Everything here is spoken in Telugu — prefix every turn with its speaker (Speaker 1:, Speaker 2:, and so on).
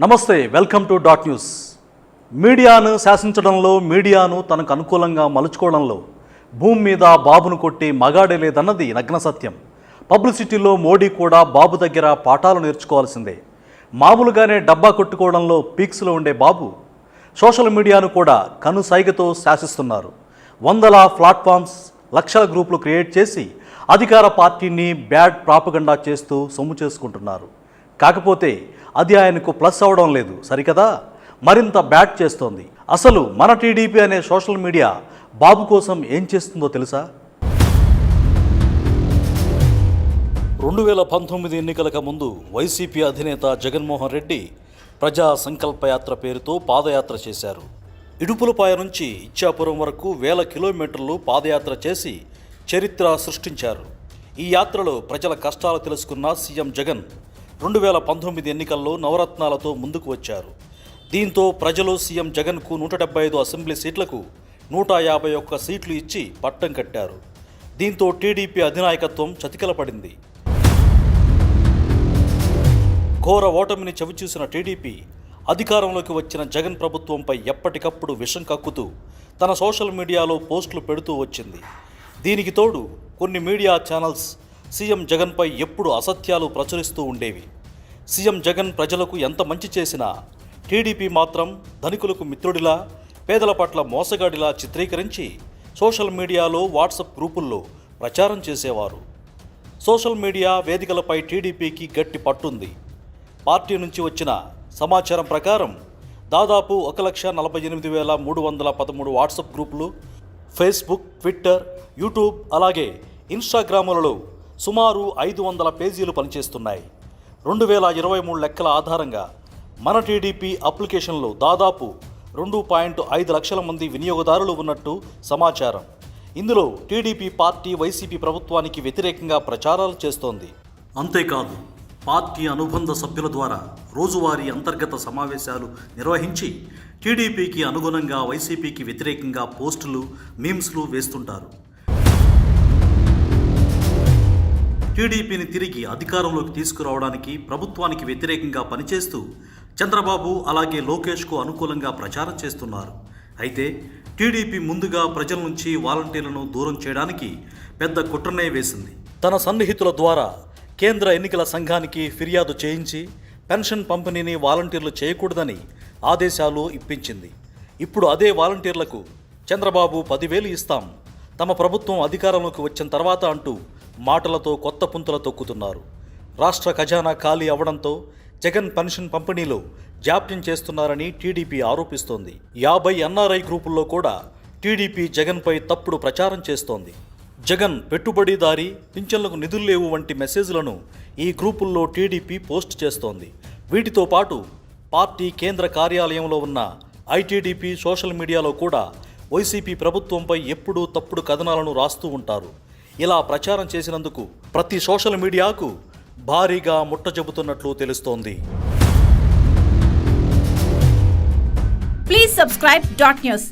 Speaker 1: నమస్తే వెల్కమ్ టు డాట్ న్యూస్. మీడియాను శాసించడంలో మీడియాను తనకు అనుకూలంగా మలుచుకోవడంలో భూమి మీద బాబును కొట్టి మగాడే లేదన్నది నగ్న సత్యం. పబ్లిసిటీలో మోడీ కూడా బాబు దగ్గర పాఠాలు నేర్చుకోవాల్సిందే. మామూలుగానే డబ్బా కొట్టుకోవడంలో పీక్స్లో ఉండే బాబు సోషల్ మీడియాను కూడా కనుసైగతో శాసిస్తున్నారు. వందల ప్లాట్ఫామ్స్ లక్షల గ్రూపులు క్రియేట్ చేసి అధికార పార్టీని బ్యాడ్ ప్రాపగండా చేస్తూ సొమ్ము చేసుకుంటున్నారు. కాకపోతే అది ఆయనకు ప్లస్ అవడం లేదు. సరికదా? మరింత బ్యాట్ చేస్తోంది. అసలు మన టీడీపీ అనే సోషల్ మీడియా బాబు కోసం ఏం చేస్తుందో తెలుసా? రెండు వేల పంతొమ్మిది ఎన్నికలకు ముందు వైసీపీ అధినేత జగన్మోహన్ రెడ్డి ప్రజా సంకల్పయాత్ర పేరుతో పాదయాత్ర చేశారు. ఇడుపులపాయ నుంచి ఇచ్చాపురం వరకు వేల కిలోమీటర్లు పాదయాత్ర చేసి చరిత్ర సృష్టించారు. ఈ యాత్రలో ప్రజల కష్టాలు తెలుసుకున్న సీఎం జగన్ రెండు వేల పంతొమ్మిది ఎన్నికల్లో నవరత్నాలతో ముందుకు వచ్చారు. దీంతో ప్రజలు సీఎం జగన్కు నూట డెబ్బై ఐదు అసెంబ్లీ సీట్లకు నూట యాభై ఒక్క సీట్లు ఇచ్చి పట్టం కట్టారు. దీంతో టీడీపీ అధినాయకత్వం చతికిలపడింది. ఘోర ఓటమిని చవిచూసిన టీడీపీ అధికారంలోకి వచ్చిన జగన్ ప్రభుత్వంపై ఎప్పటికప్పుడు విషం కక్కుతూ తన సోషల్ మీడియాలో పోస్టులు పెడుతూ వచ్చింది. దీనికి తోడు కొన్ని మీడియా ఛానల్స్ సీఎం జగన్పై ఎప్పుడు అసత్యాలు ప్రచురిస్తూ ఉండేవి. సీఎం జగన్ ప్రజలకు ఎంత మంచి చేసినా టీడీపీ మాత్రం ధనికులకు మిత్రుడిలా పేదల పట్ల మోసగాడిలా చిత్రీకరించి సోషల్ మీడియాలో వాట్సప్ గ్రూపుల్లో ప్రచారం చేసేవారు. సోషల్ మీడియా వేదికలపై టీడీపీకి గట్టి పట్టుంది. పార్టీ నుంచి వచ్చిన సమాచారం ప్రకారం దాదాపు ఒక లక్ష నలభై ఎనిమిది వేల మూడు వందల పదమూడు వాట్సాప్ గ్రూపులు ఫేస్బుక్ ట్విట్టర్ యూట్యూబ్ అలాగే ఇన్స్టాగ్రాములలో సుమారు ఐదు వందల పేజీలు పనిచేస్తున్నాయి. రెండు వేల ఇరవై మూడు లెక్కల ఆధారంగా మన టీడీపీ అప్లికేషన్లో దాదాపు రెండు పాయింట్ ఐదు లక్షల మంది వినియోగదారులు ఉన్నట్టు సమాచారం. ఇందులో టీడీపీ పార్టీ వైసీపీ ప్రభుత్వానికి వ్యతిరేకంగా ప్రచారాలు చేస్తోంది. అంతేకాదు పార్టీ అనుబంధ సభ్యుల ద్వారా రోజువారీ అంతర్గత సమావేశాలు నిర్వహించి టీడీపీకి అనుగుణంగా వైసీపీకి వ్యతిరేకంగా పోస్టులు మీమ్స్లు వేస్తుంటారు. టీడీపీని తిరిగి అధికారంలోకి తీసుకురావడానికి ప్రభుత్వానికి వ్యతిరేకంగా పనిచేస్తూ చంద్రబాబు అలాగే లోకేష్కు అనుకూలంగా ప్రచారం చేస్తున్నారు. అయితే టీడీపీ ముందుగా ప్రజల నుంచి వాలంటీర్లను దూరం చేయడానికి పెద్ద కుట్రనే వేసింది. తన సన్నిహితుల ద్వారా కేంద్ర ఎన్నికల సంఘానికి ఫిర్యాదు చేయించి పెన్షన్ పంపిణీని వాలంటీర్లు చేయకూడదని ఆదేశాలు ఇప్పించింది. ఇప్పుడు అదే వాలంటీర్లకు చంద్రబాబు పదివేలు ఇస్తాం తమ ప్రభుత్వం అధికారంలోకి వచ్చిన తర్వాత అంటూ మాటలతో కొత్త పుంతలు తొక్కుతున్నారు. రాష్ట్ర ఖజానా ఖాళీ అవడంతో జగన్ పెన్షన్ పంపిణీలో జాప్యం చేస్తున్నారని టీడీపీ ఆరోపిస్తోంది. యాభై ఎన్ఆర్ఐ గ్రూపుల్లో కూడా టీడీపీ జగన్పై తప్పుడు ప్రచారం చేస్తోంది. జగన్ పెట్టుబడిదారి పింఛన్లకు నిధులు లేవు వంటి మెసేజ్లను ఈ గ్రూపుల్లో టీడీపీ పోస్ట్ చేస్తోంది. వీటితో పాటు పార్టీ కేంద్ర కార్యాలయంలో ఉన్న ఐటీడీపీ సోషల్ మీడియాలో కూడా వైసీపీ ప్రభుత్వంపై ఎప్పుడూ తప్పుడు కథనాలను రాస్తూ ఉంటారు. ఇలా ప్రచారం చేసినందుకు ప్రతి సోషల్ మీడియాకు భారీగా ముట్ట చెబుతున్నట్లు తెలుస్తోంది.
Speaker 2: Please subscribe dot news